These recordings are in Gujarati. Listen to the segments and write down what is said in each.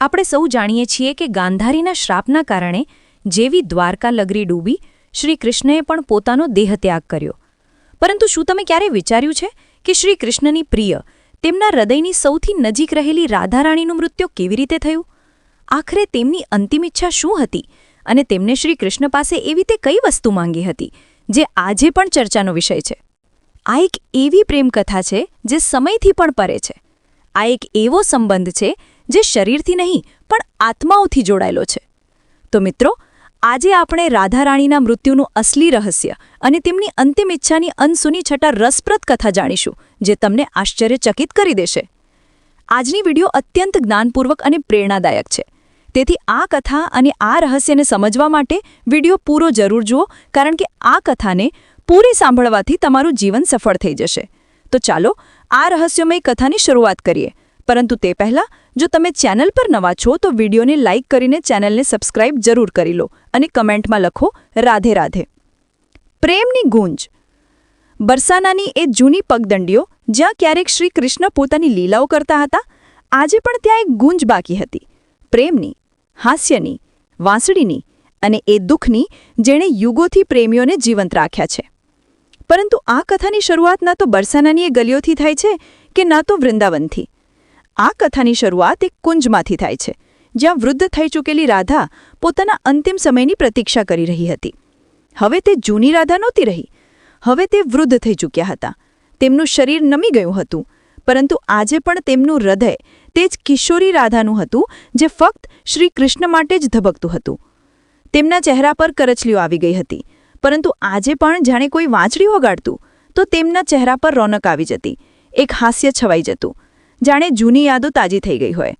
આપણે સૌ જાણીએ છીએ કે ગાંધારીના શ્રાપના કારણે જેવી દ્વારકા લગરી ડૂબી શ્રી કૃષ્ણએ પણ પોતાનો દેહત્યાગ કર્યો. પરંતુ શું તમે ક્યારે વિચાર્યું છે કે શ્રી કૃષ્ણની પ્રિય, તેમના હૃદયની સૌથી નજીક રહેલી રાધારાણીનું મૃત્યુ કેવી રીતે થયું? આખરે તેમની અંતિમ ઈચ્છા શું હતી અને તેમને શ્રી કૃષ્ણ પાસે એવી તે કઈ વસ્તુ માંગી હતી, જે આજે પણ ચર્ચાનો વિષય છે? આ એક એવી પ્રેમકથા છે જે સમયથી પણ પરે છે. આ એક એવો સંબંધ છે જે શરીરથી નહીં, પણ આત્માઓથી જોડાયેલો છે. તો મિત્રો, આજે આપણે રાધારાણીના મૃત્યુનું અસલી રહસ્ય અને તેમની અંતિમ ઈચ્છાની અનસુની છટા રસપ્રદ કથા જાણીશું, જે તમને આશ્ચર્યચકિત કરી દેશે. આજની વીડિયો અત્યંત જ્ઞાનપૂર્વક અને પ્રેરણાદાયક છે. તેથી આ કથા અને આ રહસ્યને સમજવા માટે વીડિયો પૂરો જરૂર જુઓ, કારણ કે આ કથાને પૂરી સાંભળવાથી તમારું જીવન સફળ થઈ જશે. તો ચાલો, આ રહસ્યમય કથાની શરૂઆત કરીએ. પરંતુ તે પહેલાં, જો તમે ચેનલ પર નવા છો, તો વિડીયોને લાઇક કરીને ચેનલને સબસ્ક્રાઇબ જરૂર કરી લો અને કમેન્ટમાં લખો રાધે રાધે. પ્રેમની ગુંજ. બરસાનાની એ જૂની પગદંડીઓ, જ્યાં ક્યારેક શ્રી કૃષ્ણ પોતાની લીલાઓ કરતા હતા, આજે પણ ત્યાં એક ગુંજ બાકી હતી. પ્રેમની, હાસ્યની, વાંસળીની અને એ દુઃખની જેણે યુગોથી પ્રેમીઓને જીવંત રાખ્યા છે. પરંતુ આ કથાની શરૂઆત ના તો બરસાનાની એ ગલીઓથી થાય છે કે ના તો વૃંદાવનથી. આ કથાની શરૂઆત એક કુંજમાંથી થાય છે, જ્યાં વૃદ્ધ થઈ ચૂકેલી રાધા પોતાના અંતિમ સમયની પ્રતીક્ષા કરી રહી હતી. હવે તે જૂની રાધા નહોતી રહી. હવે તે વૃદ્ધ થઈ ચૂક્યા હતા. તેમનું શરીર નમી ગયું હતું, પરંતુ આજે પણ તેમનું હૃદય તે જ કિશોરી રાધાનું હતું, જે ફક્ત શ્રી કૃષ્ણ માટે જ ધબકતું હતું. તેમના ચહેરા પર કરચલીઓ આવી ગઈ હતી, પરંતુ આજે પણ જાણે કોઈ વાંચડી વગાડતું, તો તેમના ચહેરા પર રોનક આવી જતી, એક હાસ્ય છવાઈ જતું. જાણે જૂની યાદો તાજી થઈ ગઈ હોય.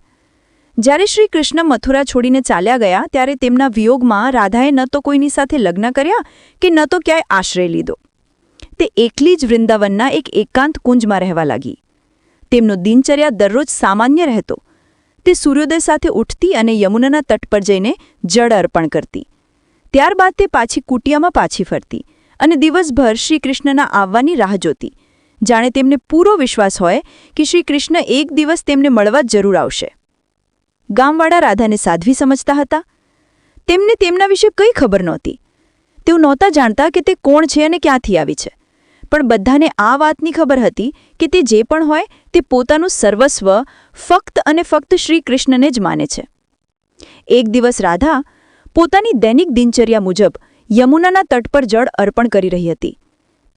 જ્યારે શ્રી કૃષ્ણ મથુરા છોડીને ચાલ્યા ગયા, ત્યારે તેમના વિયોગમાં રાધાએ ન તો કોઈની સાથે લગ્ન કર્યા કે ન તો ક્યાંય આશ્રય લીધો. તે એકલી જ વૃંદાવનના એક એકાંત કુંજમાં રહેવા લાગી. તેમનો દિનચર્યા દરરોજ સામાન્ય રહેતો. તે સૂર્યોદય સાથે ઉઠતી અને યમુનાના તટ પર જઈને જળ અર્પણ કરતી. ત્યારબાદ તે પાછી કુટિયામાં પાછી ફરતી અને દિવસભર શ્રી કૃષ્ણના આવવાની રાહ જોતી. જાણે તેમને પૂરો વિશ્વાસ હોય કે શ્રી કૃષ્ણ એક દિવસ તેમને મળવા જરૂર આવશે. ગામવાળા રાધાને સાધ્વી સમજતા હતા. તેમને તેમના વિશે કંઈ ખબર નહોતી. તેઓ નહોતા જાણતા કે તે કોણ છે અને ક્યાંથી આવી છે. પણ બધાને આ વાતની ખબર હતી કે તે જે પણ હોય તે પોતાનું સર્વસ્વ ફક્ત અને ફક્ત શ્રી કૃષ્ણને જ માને છે. એક દિવસ રાધા પોતાની દૈનિક દિનચર્યા મુજબ યમુનાના તટ પર જળ અર્પણ કરી રહી હતી.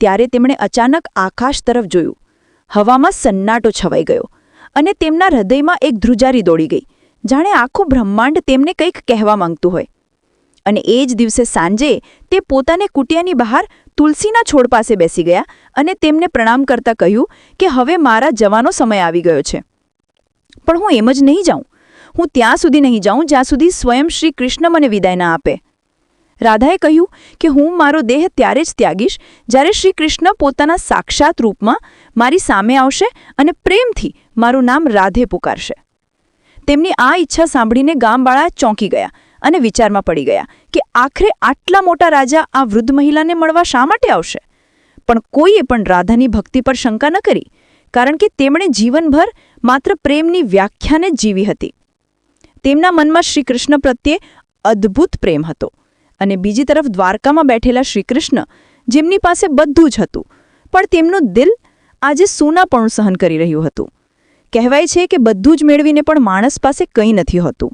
ત્યારે તેમણે અચાનક આકાશ તરફ જોયું. હવામાં સન્નાટો છવાઈ ગયો અને તેમના હૃદયમાં એક ધ્રુજારી દોડી ગઈ. જાણે આખું બ્રહ્માંડ તેમને કંઈક કહેવા માંગતું હોય. અને એ જ દિવસે સાંજે તે પોતાને કુટિયાની બહાર તુલસીના છોડ પાસે બેસી ગયા અને તેમને પ્રણામ કરતા કહ્યું કે હવે મારા જવાનો સમય આવી ગયો છે. પણ હું એમ જ નહીં જાઉં. હું ત્યાં સુધી નહીં જાઉં જ્યાં સુધી સ્વયં શ્રી કૃષ્ણ મને વિદાય ના આપે. રાધાએ કહ્યું કે હું મારો દેહ ત્યારે જ ત્યાગીશ જ્યારે શ્રી કૃષ્ણ પોતાના સાક્ષાત રૂપમાં મારી સામે આવશે અને પ્રેમથી મારું નામ રાધે પુકારશે. તેમની આ ઈચ્છા સાંભળીને ગામવાળા ચોંકી ગયા અને વિચારમાં પડી ગયા કે આખરે આટલા મોટા રાજા આ વૃદ્ધ મહિલાને મળવા શા માટે આવશે? પણ કોઈએ પણ રાધાની ભક્તિ પર શંકા ન કરી, કારણ કે તેમણે જીવનભર માત્ર પ્રેમની વ્યાખ્યાને જીવી હતી. તેમના મનમાં શ્રીકૃષ્ણ પ્રત્યે અદ્ભુત પ્રેમ હતો. અને બીજી તરફ દ્વારકામાં બેઠેલા શ્રીકૃષ્ણ જેમની પાસે બધું જ હતું, પણ તેમનું દિલ આજે સૂનાપણું સહન કરી રહ્યું હતું. કહેવાય છે કે બધું જ મેળવીને પણ માણસ પાસે કંઈ નથી હોતું.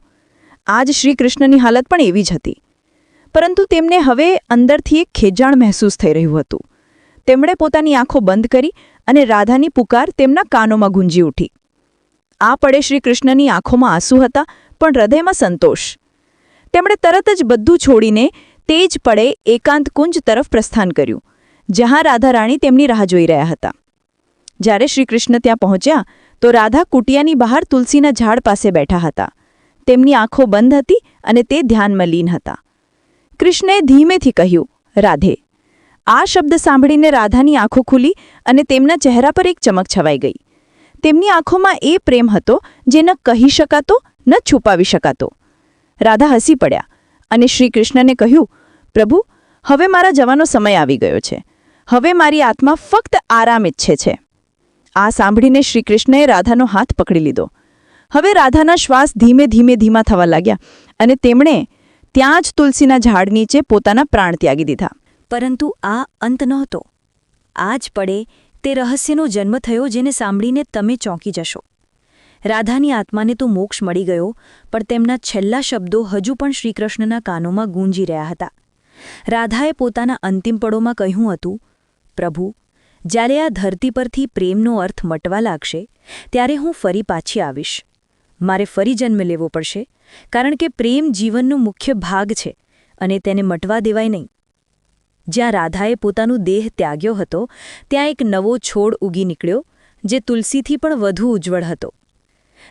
આજ શ્રીકૃષ્ણની હાલત પણ એવી જ હતી. પરંતુ તેમને હવે અંદરથી એક ખેજાણ મહેસૂસ થઈ રહ્યું હતું. તેમણે પોતાની આંખો બંધ કરી અને રાધાની પુકાર તેમના કાનોમાં ગુંજી ઉઠી. આ પડે શ્રીકૃષ્ણની આંખોમાં આંસુ હતા, પણ હૃદયમાં સંતોષ. તેમણે તરત જ બધું છોડીને તે જ પડે એકાંત કુંજ તરફ પ્રસ્થાન કર્યું જ્યાં રાધારાણી તેમની રાહ જોઈ રહ્યા હતા. જ્યારે શ્રીકૃષ્ણ ત્યાં પહોંચ્યા, તો રાધા કુટિયાની બહાર તુલસીના ઝાડ પાસે બેઠા હતા. તેમની આંખો બંધ હતી અને તે ધ્યાનમાં લીન હતા. કૃષ્ણએ ધીમેથી કહ્યું, રાધે. આ શબ્દ સાંભળીને રાધાની આંખો ખુલી અને તેમના ચહેરા પર એક ચમક છવાઈ ગઈ. તેમની આંખોમાં એ પ્રેમ હતો, જે ન કહી શકાતો, ન છુપાવી શકાતો. રાધા હસી પડ્યા અને શ્રી કૃષ્ણને કહ્યું, પ્રભુ, હવે મારા જવાનો સમય આવી ગયો છે. હવે મારી આત્મા ફક્ત આરામ ઈચ્છે છે. આ સાંભળીને શ્રીકૃષ્ણએ રાધાનો હાથ પકડી લીધો. હવે રાધાના શ્વાસ ધીમે ધીમે ધીમા થવા લાગ્યા અને તેમણે ત્યાં જ તુલસીના ઝાડ નીચે પોતાના પ્રાણ ત્યાગી દીધા. પરંતુ આ અંત નહોતો. આ જ પડે તે રહસ્યનો જન્મ થયો જેને સાંભળીને તમે ચોંકી જશો. રાધાની આત્માને તો મોક્ષ મળી ગયો, પણ તેમના છેલ્લા શબ્દો હજુ પણ શ્રીકૃષ્ણના કાનોમાં ગૂંજી રહ્યા હતા. રાધાએ પોતાના અંતિમ પળોમાં કહ્યું હતું, પ્રભુ, જ્યારે આ ધરતી પરથી પ્રેમનો અર્થ મટવા લાગશે, ત્યારે હું ફરી પાછી આવીશ. મારે ફરી જન્મ લેવો પડશે, કારણ કે પ્રેમ જીવનનો મુખ્ય ભાગ છે અને તેને મટવા દેવાય નહીં. જ્યાં રાધાએ પોતાનું દેહ ત્યાગ્યો હતો, ત્યાં એક નવો છોડ ઉગી નીકળ્યો, જે તુલસીથી પણ વધુ ઉજ્જવળ હતો.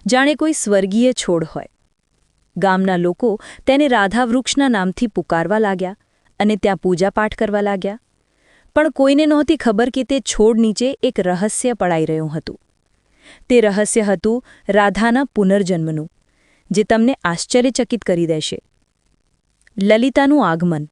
જાણે કોઈ સ્વર્ગીય છોડ હોય. ગામના લોકો તેને રાધા વૃક્ષના નામથી પુકારવા લાગ્યા અને ત્યાં પૂજાપાઠ કરવા લાગ્યા. પણ કોઈને નહોતી ખબર કે તે છોડ નીચે એક રહસ્ય પડાઈ રહ્યું હતું. તે રહસ્ય હતું રાધાના પુનર્જન્મનું, જે તમને આશ્ચર્યચકિત કરી દેશે. લલિતાનું આગમન.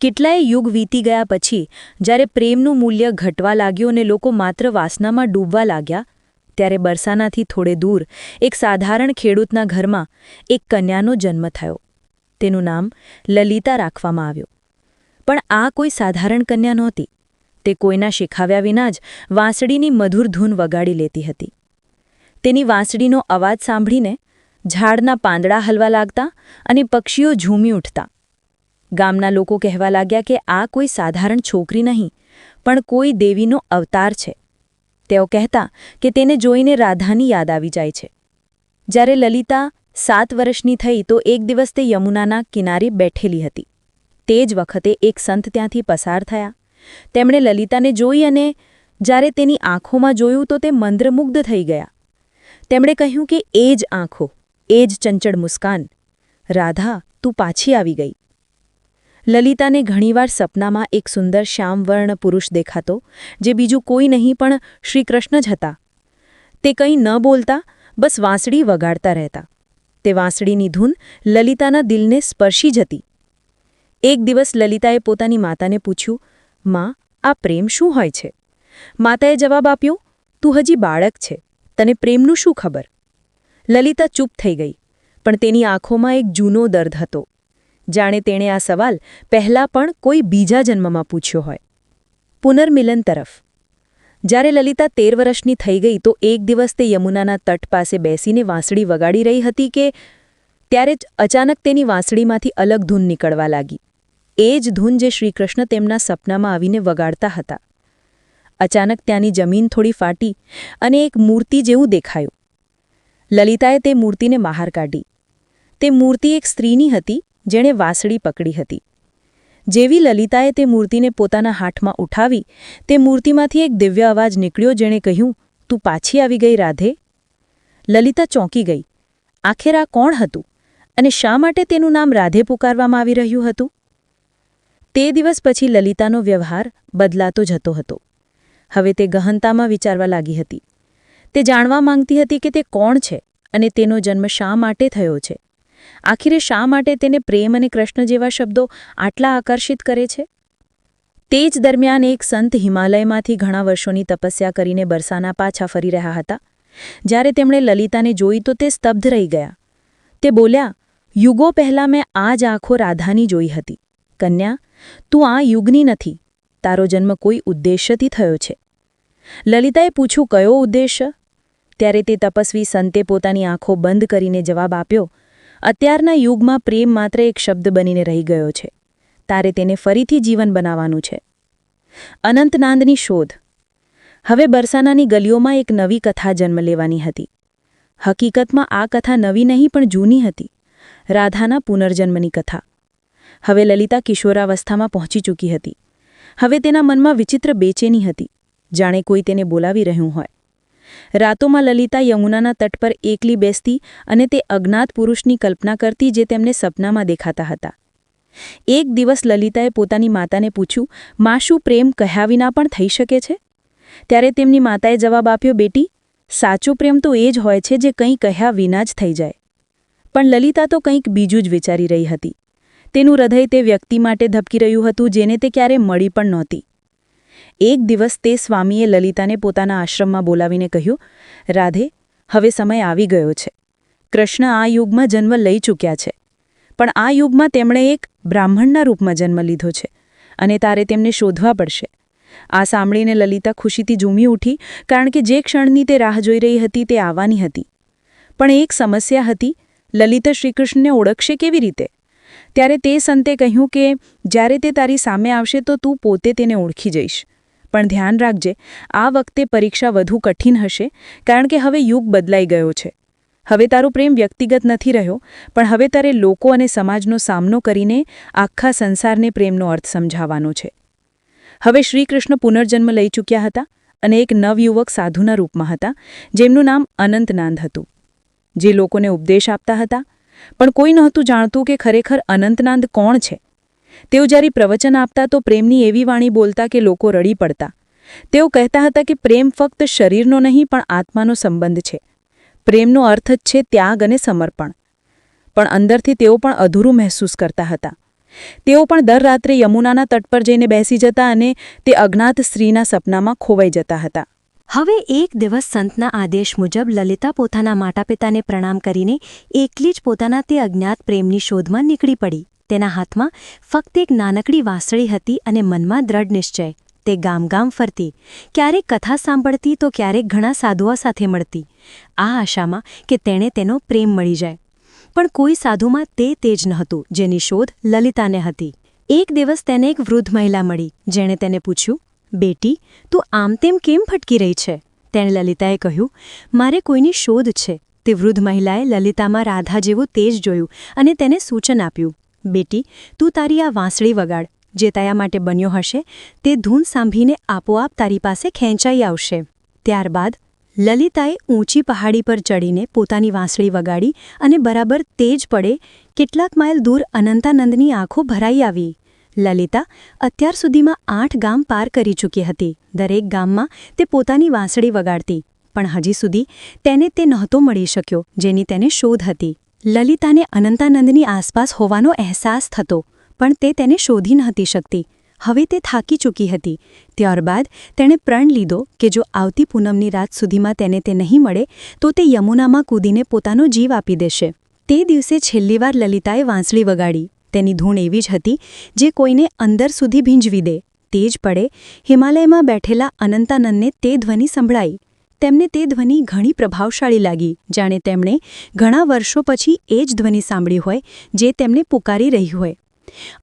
કેટલાય યુગ વીતી ગયા પછી, જ્યારે પ્રેમનું મૂલ્ય ઘટવા લાગ્યું અને લોકો માત્ર વાસનામાં ડૂબવા લાગ્યા ત્યારે બરસાનાથી થોડે દૂર એક સાધારણ ખેડૂતના ઘરમાં એક કન્યાનો જન્મ થયો. તેનું નામ લલિતા રાખવામાં આવ્યું. પણ આ કોઈ સાધારણ કન્યા નહોતી. તે કોઈના શીખાવ્યા વિના જ વાંસળીની મધુર ધૂન વગાડી લેતી હતી. તેની વાંસળીનો અવાજ સાંભળીને ઝાડના પાંદડા હલવા લાગતા અને પક્ષીઓ ઝૂમી ઉઠતા. ગામના લોકો કહેવા લાગ્યા કે આ કોઈ સાધારણ છોકરી નહીં, પણ કોઈ દેવીનો અવતાર છે. તેઓ કહેતા કે તેને જોઈને રાધાની યાદ આવી જાય છે. જ્યારે લલિતા સાત વર્ષની થઈ તો એક દિવસ તે યમુનાના કિનારે બેઠેલી હતી. તે જ વખતે એક સંત ત્યાંથી પસાર થયા. તેમણે લલિતાને જોઈ અને જ્યારે તેની આંખોમાં જોયું તો તે મંદ્રમુગ્ધ થઈ ગયા. તેમણે કહ્યું કે એ જ આંખો, એ જ ચંચળ મુસ્કાન. રાધા, તું પાછી આવી ગઈ. લલિતાને ઘણીવાર સપનામાં એક સુંદર શ્યામવર્ણ પુરુષ દેખાતો, જે બીજું કોઈ નહીં પણ શ્રીકૃષ્ણ જ હતા. તે કંઈ ન બોલતા, બસ વાંસળી વગાડતા રહેતા. તે વાંસળીની ધૂન લલિતાના દિલને સ્પર્શી જતી એક દિવસ લલિતાએ પોતાની માતાને પૂછ્યું, માં, આ પ્રેમ શું હોય છે? માતાએ જવાબ આપ્યો, તું હજી બાળક છે. તને પ્રેમનું શું ખબર? લલિતા ચૂપ થઈ ગઈ, પણ તેની આંખોમાં એક જૂનો દર્દ હતો. જાણે તેણે આ સવાલ પહેલાં પણ કોઈ બીજા જન્મમાં પૂછ્યો હોય. પુનર્મિલન તરફ. જ્યારે લલિતા તેર વર્ષની થઈ ગઈ તો એક દિવસ તે યમુનાના તટ પાસે બેસીને વાંસળી વગાડી રહી હતી કે ત્યારે જ અચાનક તેની વાંસળીમાંથી અલગ ધૂન નીકળવા લાગી. એ જ ધૂન જે શ્રીકૃષ્ણ તેમના સપનામાં આવીને વગાડતા હતા. અચાનક ત્યાંની જમીન થોડી ફાટી અને એક મૂર્તિ જેવું દેખાયું. લલિતાએ તે મૂર્તિને બહાર કાઢી. તે મૂર્તિ એક સ્ત્રીની હતી જેણે વાંસળી પકડી હતી. જેવી લલિતાએ તે મૂર્તિને પોતાના હાથમાં ઉઠાવી, તે મૂર્તિમાંથી એક દિવ્ય અવાજ નીકળ્યો જેણે કહ્યું, તું પાછી આવી ગઈ, રાધે. લલિતા ચોંકી ગઈ. આખેર આ કોણ હતું અને શા માટે તેનું નામ રાધે પુકારવામાં આવી રહ્યું હતું? તે દિવસ પછી લલિતાનો વ્યવહાર બદલાતો જતો હતો. હવે તે ગહનતામાં વિચારવા લાગી હતી. તે જાણવા માંગતી હતી કે તે કોણ છે અને તેનો જન્મ શા માટે થયો છે. આખીરે શા માટે તેને પ્રેમ અને કૃષ્ણ જેવા શબ્દો આટલા આકર્ષિત કરે છે? તે જ દરમિયાન એક સંત હિમાલયમાંથી ઘણા વર્ષોની તપસ્યા કરીને બરસાના પાછા ફરી રહ્યા હતા. જ્યારે તેમણે લલિતાને જોઈ તો તે સ્તબ્ધ રહી ગયા. તે બોલ્યા, યુગો પહેલાં મેં આ જ આંખો રાધાની જોઈ હતી. કન્યા, તું આ યુગની નથી. તારો જન્મ કોઈ ઉદ્દેશ્યથી થયો છે. લલિતાએ પૂછ્યું, કયો ઉદ્દેશ્ય? ત્યારે તે તપસ્વી સંતે પોતાની આંખો બંધ કરીને જવાબ આપ્યો અત્યારના યુગમાં પ્રેમ માત્ર એક શબ્દ બનીને રહી ગયો છે. તારે તેને ફરીથી જીવન બનાવવાનું છે. અનંતનાંદની શોધ. હવે બરસાનાની ગલીઓમાં એક નવી કથા જન્મ લેવાની હતી. હકીકતમાં આ કથા નવી નહીં પણ જૂની હતી. રાધાના પુનર્જન્મની કથા. હવે લલિતા કિશોરાવસ્થામાં પહોંચી ચૂકી હતી. હવે તેના મનમાં વિચિત્ર બેચેની હતી. જાણે કોઈ તેને બોલાવી રહ્યું હોય. રાતોમાં લલિતા યમુનાના તટ પર એકલી બેસતી અને તે અજ્ઞાત પુરુષની કલ્પના કરતી જે તેમને સપનામાં દેખાતા હતા. એક દિવસ લલિતાએ પોતાની માતાને પૂછ્યું, માં, શું પ્રેમ કહ્યા વિના પણ થઈ શકે છે? ત્યારે તેમની માતાએ જવાબ આપ્યો, બેટી, સાચો પ્રેમ તો એ જ હોય છે જે કંઈ કહ્યા વિના જ થઈ જાય. પણ લલિતા તો કંઈક બીજું જ વિચારી રહી હતી. તેનું હૃદય તે વ્યક્તિ માટે ધબકી રહ્યું હતું, જેને તે ક્યારે મળી પણ નહોતી. એક દિવસ તે સ્વામીએ લલિતાને પોતાના આશ્રમમાં બોલાવીને કહ્યું, રાધે, હવે સમય આવી ગયો છે. કૃષ્ણ આ યુગમાં જન્મ લઈ ચૂક્યા છે. પણ આ યુગમાં તેમણે એક બ્રાહ્મણના રૂપમાં જન્મ લીધો છે અને તારે તેમને શોધવા પડશે. આ સાંભળીને લલિતા ખુશીથી ઝૂમી ઉઠી, કારણ કે જે ક્ષણની તે રાહ જોઈ રહી હતી તે આવવાની હતી. પણ એક સમસ્યા હતી, લલિતા શ્રીકૃષ્ણને ઓળખશે કેવી રીતે? ત્યારે તે સંતે કહ્યું કે, જ્યારે તે તારી સામે આવશે તો તું પોતે તેને ઓળખી જઈશ. પણ ધ્યાન રાખજે, આ વખતે પરીક્ષા વધુ કઠિન હશે, કારણ કે હવે યુગ બદલાઈ ગયો છે. હવે તારો પ્રેમ વ્યક્તિગત નથી રહ્યો, પણ હવે તારે લોકો અને સમાજનો સામનો કરીને આખા સંસારને પ્રેમનો અર્થ સમજાવવાનો છે. હવે શ્રીકૃષ્ણ પુનર્જન્મ લઈ ચૂક્યા હતા અને એક નવયુવક સાધુના રૂપમાં હતા, જેમનું નામ અનંતનાંદ હતું. જે લોકોને ઉપદેશ આપતા હતા, પણ કોઈ નહોતું જાણતું કે ખરેખર અનંતનાંદ કોણ છે. તેઓ જ્યારે પ્રવચન આપતા તો પ્રેમની એવી વાણી બોલતા કે લોકો રડી પડતા. તેઓ કહેતા હતા કે પ્રેમ ફક્ત શરીરનો નહીં, પણ આત્માનો સંબંધ છે. પ્રેમનો અર્થ જ છે ત્યાગ અને સમર્પણ. પણ અંદરથી તેઓ પણ અધૂરું મહેસૂસ કરતા હતા. તેઓ પણ દર રાત્રે યમુનાના તટ પર જઈને બેસી જતા અને તે અજ્ઞાત સ્ત્રીના સપનામાં ખોવાઈ જતા હતા. હવે એક દિવસ સંતના આદેશ મુજબ લલિતા પોતાના માતાપિતાને પ્રણામ કરીને એકલી જ પોતાના તે અજ્ઞાત પ્રેમની શોધમાં નીકળી પડી. તેના હાથમાં ફક્ત એક નાનકડી વાંસળી હતી અને મનમાં દ્રઢ નિશ્ચય. તે ગામ ગામ ફરતી. ક્યારેક કથા સાંભળતી તો ક્યારેક ઘણા સાધુઓ સાથે મળતી. આ આશામાં કે તેણે તેનો પ્રેમ મળી જાય. પણ કોઈ સાધુમાં તે તેજ નહોતું, જેની શોધ લલિતાને હતી. એક દિવસ તેને એક વૃદ્ધ મહિલા મળી, જેણે તેને પૂછ્યું, બેટી, તું આમ તેમ કેમ ફટકી રહી છે? તેણે લલિતાએ કહ્યું, મારે કોઈની શોધ છે. તે વૃદ્ધ મહિલાએ લલિતામાં રાધા જેવું તેજ જોયું અને તેને સૂચન આપ્યું બેટી, તું તારી આ વાંસળી વગાડ, જે તયા માટે બન્યો હશે, તે ધૂન સાંભળીને આપોઆપ તારી પાસે ખેંચાઈ આવશે. ત્યારબાદ, લલિતાએ ઊંચી પહાડી પર ચડીને પોતાની વાંસળી વગાડી અને બરાબર તેજ પડે કેટલાક માઇલ દૂર અનંતાનંદની આંખો ભરાઈ આવી. લલિતા અત્યાર સુધીમાં આઠ ગામ પાર કરી ચૂકી હતી. દરેક ગામમાં તે પોતાની વાંસળી વગાડતી, પણ હજી સુધી તેને તે નહોતો મળી શક્યો, જેની તેને શોધ હતી. લલિતાને અનંતાનંદની આસપાસ હોવાનો અહેસાસ થતો, પણ તે તેને શોધી નહોતી શકતી. હવે તે થાકી ચૂકી હતી. ત્યારબાદ તેણે પ્રણ લીધો કે જો આવતી પૂનમની રાત સુધીમાં તેને તે નહીં મળે, તો તે યમુનામાં કૂદીને પોતાનો જીવ આપી દેશે. તે દિવસે છેલ્લીવાર લલિતાએ વાંસળી વગાડી. તેની ધૂણ એવી જ હતી જે કોઈને અંદર સુધી ભીંજવી દે. તે જ પડે હિમાલયમાં બેઠેલા અનંતાનંદને તે ધ્વનિ સંભળાઈ. તેમને તે ધ્વનિ ઘણી પ્રભાવશાળી લાગી, જાણે તેમણે ઘણા વર્ષો પછી એ જ ધ્વનિ સાંભળી હોય, જે તેમને પુકારી રહી હોય.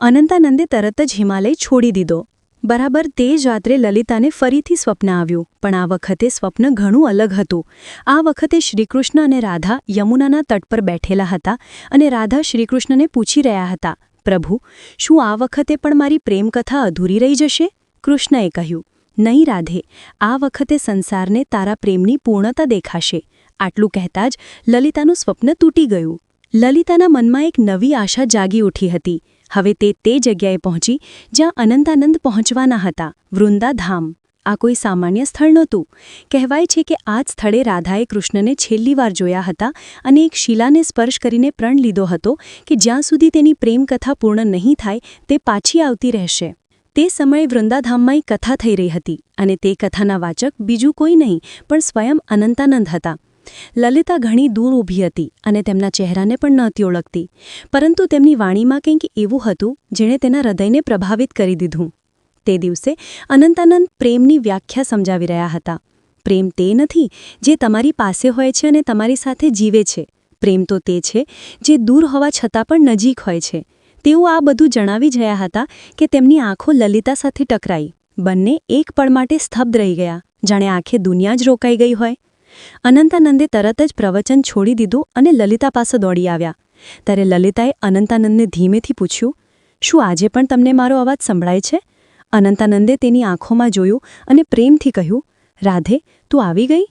અનંતાનંદે તરત જ હિમાલય છોડી દીધો. બરાબર તે જ રાત્રે લલિતાને ફરીથી સ્વપ્ન આવ્યું, પણ આ વખતે સ્વપ્ન ઘણું અલગ હતું. આ વખતે શ્રીકૃષ્ણ અને રાધા યમુનાના તટ પર બેઠેલા હતા અને રાધા શ્રીકૃષ્ણને પૂછી રહ્યા હતા, પ્રભુ, શું આ વખતે પણ મારી પ્રેમકથા અધૂરી રહી જશે? કૃષ્ણએ કહ્યું નહીં રાધે, આ વખતે સંસારને તારા પ્રેમની પૂર્ણતા દેખાશે. આટલું કહેતા જ લલિતાનું સ્વપ્ન તૂટી ગયું. લલિતાના મનમાં એક નવી આશા જાગી ઉઠી હતી. હવે તે તે જગ્યાએ પહોંચી જ્યાં અનંતાનંદ પહોંચવાના હતા. વૃંદાધામ. આ કોઈ સામાન્ય સ્થળ નહોતું. કહેવાય છે કે આ જ સ્થળે રાધાએ કૃષ્ણને છેલ્લી વાર જોયા હતા અને એક શિલાને સ્પર્શ કરીને પ્રણ લીધો હતો કે જ્યાં સુધી તેની પ્રેમકથા પૂર્ણ નહીં થાય તે પાછી આવતી રહેશે. તે સમયે વૃંદાધામમાં કથા થઈ રહી હતી અને તે કથાના વાચક બીજું કોઈ નહીં, પણ સ્વયં અનંતાનંદ હતા. લલિતા ઘણી દૂર ઊભી હતી અને તેમના ચહેરાને પણ નહોતી ઓળખતી, પરંતુ તેમની વાણીમાં કંઈક એવું હતું જેણે તેના હૃદયને પ્રભાવિત કરી દીધું. તે દિવસે અનંતાનંદ પ્રેમની વ્યાખ્યા સમજાવી રહ્યા હતા. પ્રેમ તે નથી જે તમારી પાસે હોય છે અને તમારી સાથે જીવે છે. પ્રેમ તો તે છે જે દૂર હોવા છતાં પણ નજીક હોય છે. તેઓ આ બધું જણાવી રહ્યા હતા કે તેમની આંખો લલિતા સાથે ટકરાઈ. બંને એક પળ માટે સ્તબ્ધ રહી ગયા. જાણે આંખે દુનિયા જ રોકાઈ ગઈ હોય. અનંતાનંદે તરત જ પ્રવચન છોડી દીધું અને લલિતા પાસે દોડી આવ્યા. ત્યારે લલિતાએ અનંતાનંદને ધીમેથી પૂછ્યું, શું આજે પણ તમને મારો અવાજ સંભળાય છે? અનંતાનંદે તેની આંખોમાં જોયું અને પ્રેમથી કહ્યું, રાધે, તું આવી ગઈ?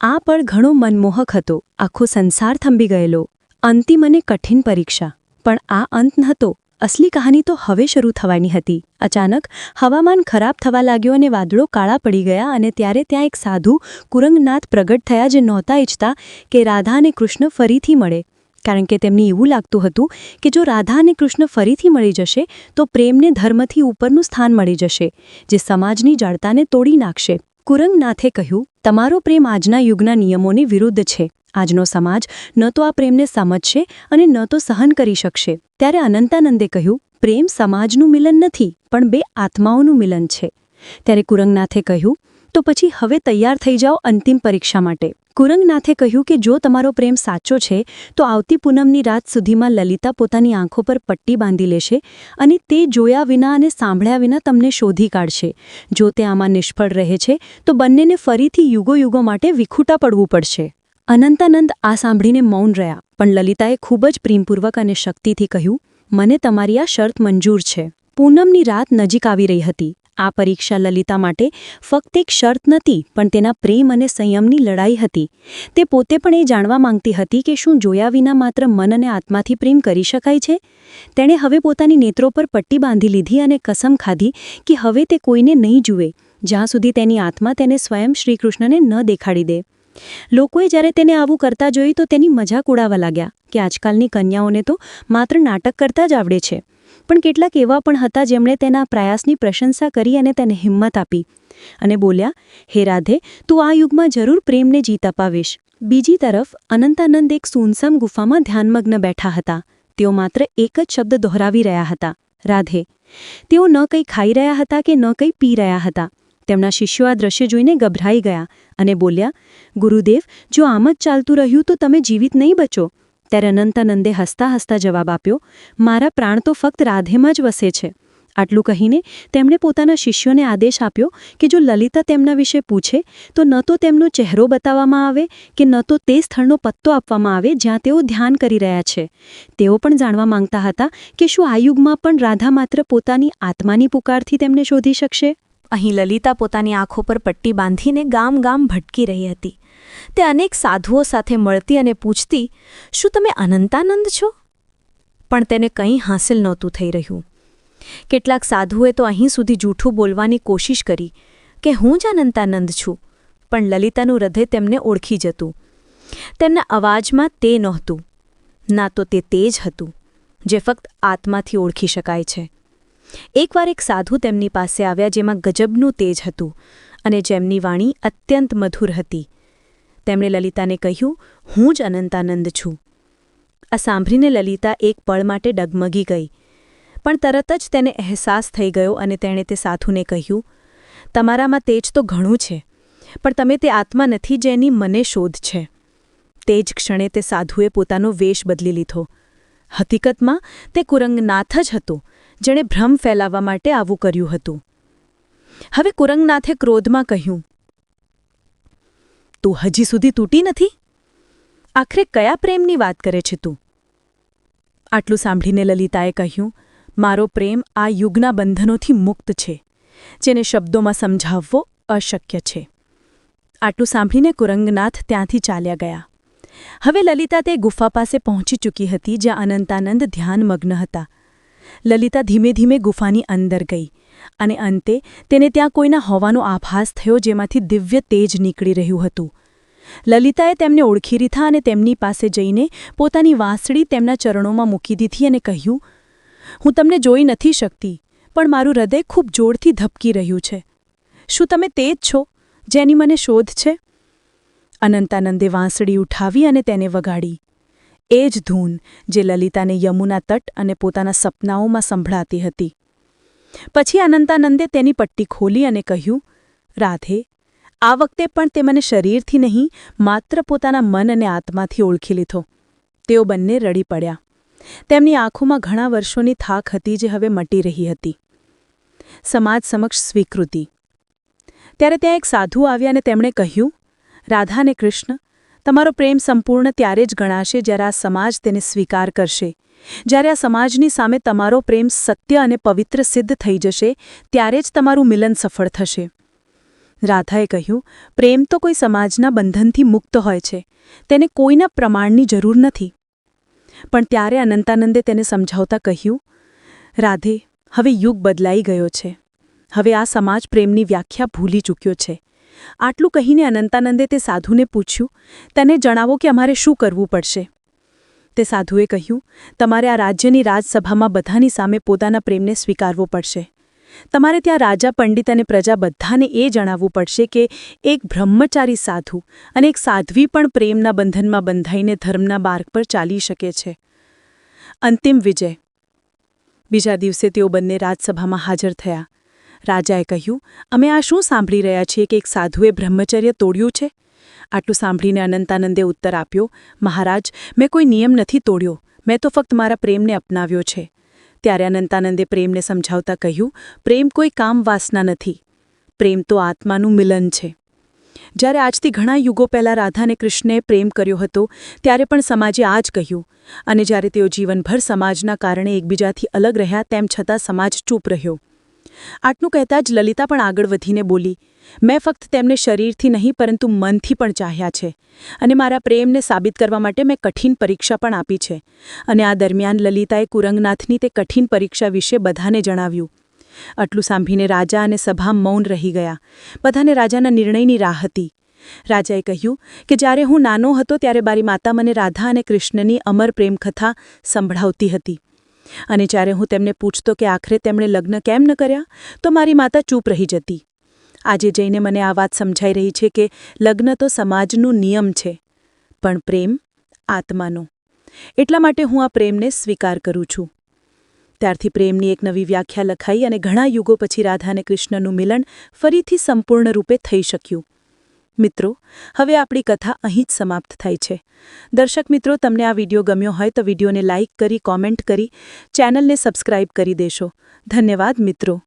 આ પળ ઘણો મનમોહક હતો. આખો સંસાર થંભી ગયેલો. અંતિમ અને કઠિન પરીક્ષા. પણ આ અંત નહોતો. અસલી કહાની તો હવે શરૂ થવાની હતી. અચાનક હવામાન ખરાબ થવા લાગ્યો અને વાદળો કાળા પડી ગયા અને ત્યારે ત્યાં એક સાધુ કુરંગનાથ પ્રગટ થયા જે નહોતા ઈચ્છતા કે રાધા અને કૃષ્ણ ફરીથી મળે. કારણ કે તેમને એવું લાગતું હતું કે જો રાધા અને કૃષ્ણ ફરીથી મળી જશે, તો પ્રેમને ધર્મથી ઉપરનું સ્થાન મળી જશે, જે સમાજની જડતાને તોડી નાખશે. કુરંગનાથે કહ્યું, તમારો પ્રેમ આજના યુગના નિયમોની વિરુદ્ધ છે. આજનો સમાજ ન તો આ પ્રેમને સમજશે અને ન તો સહન કરી શકશે. ત્યારે અનંતાનંદે કહ્યું, પ્રેમ સમાજનું મિલન નથી, પણ બે આત્માઓનું મિલન છે. ત્યારે કુરંગનાથે કહ્યું, તો પછી હવે તૈયાર થઈ જાઓ અંતિમ પરીક્ષા માટે. કુરંગનાથે કહ્યું કે જો તમારો પ્રેમ સાચો છે, તો આવતી પૂનમની રાત સુધીમાં લલિતા પોતાની આંખો પર પટ્ટી બાંધી લેશે અને તે જોયા વિના અને સાંભળ્યા વિના તમને શોધી કાઢશે. જો તે આમાં નિષ્ફળ રહે છે, તો બંનેને ફરીથી યુગો યુગો માટે વિખૂટા પડવું પડશે. અનંતાનંદ આ સાંભળીને મૌન રહ્યા, પણ લલિતાએ ખૂબ જ પ્રેમપૂર્વક અને શક્તિથી કહ્યું, મને તમારી આ શરત મંજૂર છે. પૂનમની રાત નજીક આવી રહી હતી. આ પરીક્ષા લલિતા માટે ફક્ત એક શર્ત નથી પણ તેના પ્રેમ અને સંયમની લડાઈ હતી. તે પોતે પણ એ જાણવા માંગતી હતી કે શું જોયા વિના માત્ર મન અને આત્માથી પ્રેમ કરી શકાય છે? તેણે હવે પોતાની નેત્રો પર પટ્ટી બાંધી લીધી અને કસમ ખાધી કે હવે તે કોઈને નહીં જુએ, જ્યાં સુધી તેની આત્મા તેને સ્વયં શ્રીકૃષ્ણને ન દેખાડી દે. લોકોએ જ્યારે તેને આવું કરતા જોઈ તો તેની મજાક ઉડાવવા લાગ્યા કે આજકાલની કન્યાઓને તો માત્ર નાટક કરતા જ આવડે છે. પણ કેટલાક એવા પણ હતા જેમણે તેના પ્રયાસની પ્રશંસા કરી અને તેને હિંમત આપી. અને બોલ્યા, હે રાધે, તું આ યુગમાં જરૂર પ્રેમને જીત અપાવીશ. બીજી તરફ, અનંતાનંદ એક સૂનસામ ગુફામાં ધ્યાનમગ્ન બેઠા હતા. તેઓ માત્ર એક જ શબ્દ દોહરાવી રહ્યા હતા. રાધે, તેઓ ન કંઈ ખાઈ રહ્યા હતા કે ન કંઈ પી રહ્યા હતા. તેમના શિષ્યો આ દ્રશ્ય જોઈને ગભરાઈ ગયા અને બોલ્યા, ગુરુદેવ, જો આમ જ ચાલતું રહ્યું તો તમે જીવિત નહીં બચો. ત્યારે અનંતાનંદે હસતા હસતા જવાબ આપ્યો, મારા પ્રાણ તો ફક્ત રાધેમાં જ વસે છે. આટલું કહીને તેમણે પોતાના શિષ્યોને આદેશ આપ્યો કે જો લલિતા તેમના વિશે પૂછે, તો ન તો તેમનો ચહેરો બતાવવામાં આવે કે ન તો તે સ્થળનો પત્તો આપવામાં આવે જ્યાં તેઓ ધ્યાન કરી રહ્યા છે. તેઓ પણ જાણવા માંગતા હતા કે શું આ યુગમાં પણ રાધા માત્ર પોતાની આત્માની પુકારથી તેમને શોધી શકશે? અહીં લલિતા પોતાની આંખો પર પટ્ટી બાંધીને ગામ ગામ ભટકી રહી હતી. તે અનેક સાધુઓ સાથે મળતી અને પૂછતી, શું તમે અનંતાનંદ છો? પણ તેને કંઈ હાંસિલ નહોતું થઈ રહ્યું. કેટલાક સાધુએ તો અહીં સુધી જૂઠું બોલવાની કોશિશ કરી કે હું જ અનંતાનંદ છું, પણ લલિતાનું હૃદય તેમને ઓળખી જતું. તેમના અવાજમાં તે નહોતું. ના તો તે તેજ હતું, જે ફક્ત આત્માથી ઓળખી શકાય છે. એકવાર એક સાધુ તેમની પાસે આવ્યા જેમાં ગજબનું તેજ હતું અને જેમની વાણી અત્યંત મધુર હતી. તેમણે લલિતાને કહ્યું, હું જ અનંતાનંદ છું. આ સાંભળીને લલિતા એક પળ માટે ડગમગી ગઈ, પણ તરત જ તેને અહેસાસ થઈ ગયો અને તેણે તે સાધુને કહ્યું, તમારામાં તેજ તો ઘણું છે, પણ તમે તે આત્મા નથી જેની મને શોધ છે. તે જ ક્ષણે તે સાધુએ પોતાનો વેશ બદલી લીધો. હકીકતમાં તે કુરંગનાથ જ હતો જેણે ભ્રમ ફેલાવવા માટે આવું કર્યું હતું. હવે કુરંગનાથે ક્રોધમાં કહ્યું, તું હજી સુધી તૂટી નથી? આખરે કયા પ્રેમની વાત કરે છે તું? આટલું સાંભળીને લલિતાએ કહ્યું, મારો પ્રેમ આ યુગના બંધનોથી મુક્ત છે, જેને શબ્દોમાં સમજાવવો અશક્ય છે. આટલું સાંભળીને કુરંગનાથ ત્યાંથી ચાલ્યા ગયા. હવે લલિતા તે ગુફા પાસે પહોંચી ચૂકી હતી, જ્યાં અનંતાનંદ ધ્યાનમગ્ન હતા. લલિતા ધીમે ધીમે ગુફાની અંદર ગઈ અને અંતે તેને ત્યાં કોઈના હોવાનો આભાસ થયો જેમાંથી દિવ્ય તેજ નીકળી રહ્યું હતું. લલિતાએ તેમને ઓળખી રીથા અને તેમની પાસે જઈને પોતાની વાંસળી તેમના ચરણોમાં મૂકી દીધી અને કહ્યું, હું તમને જોઈ નથી શકતી, પણ મારું હૃદય ખૂબ જોરથી ધબકી રહ્યું છે. શું તમે તે જ છો, જેની મને શોધ છે? અનંતાનંદે વાંસળી ઉઠાવી અને તેને વગાડી. એ જ ધૂન જે લલિતાને યમુના તટ અને પોતાના સપનાઓમાં સંભળાતી હતી. પછી અનંતાનંદે તેની પટ્ટી ખોલી અને કહ્યું, રાધે, આ વખતે પણ તે મને શરીરથી નહીં, માત્ર પોતાના મન અને આત્માથી ઓળખી લીધો. તેઓ બંને રડી પડ્યા. તેમની આંખોમાં ઘણા વર્ષોની થાક હતી જે હવે મટી રહી હતી. સમાજ સમક્ષ સ્વીકૃતિ. ત્યારે ત્યાં એક સાધુ આવ્યા અને તેમણે કહ્યું, રાધા અને કૃષ્ણ તમારો પ્રેમ સંપૂર્ણ ત્યારે જ ગણાશે જ્યારે આ સમાજ તેને સ્વીકાર કરશે. જ્યારે આ સમાજની સામે તમારો પ્રેમ સત્ય અને પવિત્ર સિદ્ધ થઈ જશે, ત્યારે જ તમારું મિલન સફળ થશે. રાધાએ કહ્યું, પ્રેમ તો કોઈ સમાજના બંધનથી મુક્ત હોય છે. તેને કોઈના પ્રમાણની જરૂર નથી. પણ ત્યારે અનંતાનંદે તેને સમજાવતા કહ્યું, રાધે, હવે યુગ બદલાઈ ગયો છે. હવે આ સમાજ પ્રેમની વ્યાખ્યા ભૂલી ચૂક્યો છે. આટલું કહીને અનંતાનંદે તે સાધુને પૂછ્યું, તને જણાવો કે અમારે શું કરવું પડશે? તે સાધુએ કહ્યું, તમારે આ રાજ્યની રાજસભામાં બધાની સામે પોતાના પ્રેમને સ્વીકારવો પડશે. તમારે ત્યાં રાજા, પંડિત અને પ્રજા બધાને એ જણાવવું પડશે કે એક બ્રહ્મચારી સાધુ અને એક સાધ્વી પણ પ્રેમના બંધનમાં બંધાઈને ધર્મના માર્ગ પર ચાલી શકે છે. અંતિમ વિજય. બીજા દિવસે તેઓ બંને રાજસભામાં હાજર થયા. રાજાએ કહ્યું, અમે આ શું સાંભળી રહ્યા છીએ કે એક સાધુએ બ્રહ્મચર્ય તોડ્યું છે? આટલું સાંભળીને અનંતાનંદે ઉત્તર આપ્યો, મહારાજ, મેં કોઈ નિયમ નથી તોડ્યો. મેં તો ફક્ત મારા પ્રેમને અપનાવ્યો છે. ત્યારે અનંતાનંદે પ્રેમને સમજાવતા કહ્યું, પ્રેમ કોઈ કામ વાસના નથી. પ્રેમ તો આત્માનું મિલન છે. જ્યારે આજથી ઘણા યુગો પહેલાં રાધા અને કૃષ્ણે પ્રેમ કર્યો હતો, ત્યારે પણ સમાજે આ જ કહ્યું. અને જ્યારે તેઓ જીવનભર સમાજના કારણે એકબીજાથી અલગ રહ્યા, તેમ છતાં સમાજ ચૂપ રહ્યો. આટલું કહેતા જ લલિતા પણ આગળ વધીને બોલી, મેં ફક્ત તેમને શરીરથી નહીં, પરંતુ મનથી પણ ચાહ્યા છે અને મારા પ્રેમને સાબિત કરવા માટે મેં કઠિન પરીક્ષા પણ આપી છે. અને આ દરમિયાન લલિતાએ કુરંગનાથની તે કઠિન પરીક્ષા વિશે બધાને જણાવ્યું. આટલું સાંભળીને રાજા અને સભા મૌન રહી ગયા. બધાને રાજાના નિર્ણયની રાહ હતી. રાજાએ કહ્યું કે જ્યારે હું નાનો હતો, ત્યારે મારી માતા મને રાધા અને કૃષ્ણની અમર પ્રેમકથા સંભળાવતી હતી. અને જ્યારે હું તેમને પૂછતો કે આખરે તેમણે લગ્ન કેમ ન કર્યા, તો મારી માતા ચૂપ રહી જતી. આજે જઈને મને આ વાત સમજાઈ રહી છે કે લગ્ન તો સમાજનું નિયમ છે, પણ પ્રેમ આત્માનો. એટલા માટે હું આ પ્રેમને સ્વીકાર કરું છું. ત્યારથી પ્રેમની એક નવી વ્યાખ્યા લખાઈ અને ઘણા યુગો પછી રાધા અને કૃષ્ણનું મિલન ફરીથી સંપૂર્ણ રૂપે થઈ શક્યું. મિત્રો, હવે આપણી કથા અહીં જ સમાપ્ત થાય છે. દર્શક મિત્રો, તમને આ વીડિયો ગમ્યો હોય તો વિડીયોને લાઇક કરી, કોમેન્ટ કરી, ચેનલને સબસ્ક્રાઇબ કરી દેશો. ધન્યવાદ મિત્રો.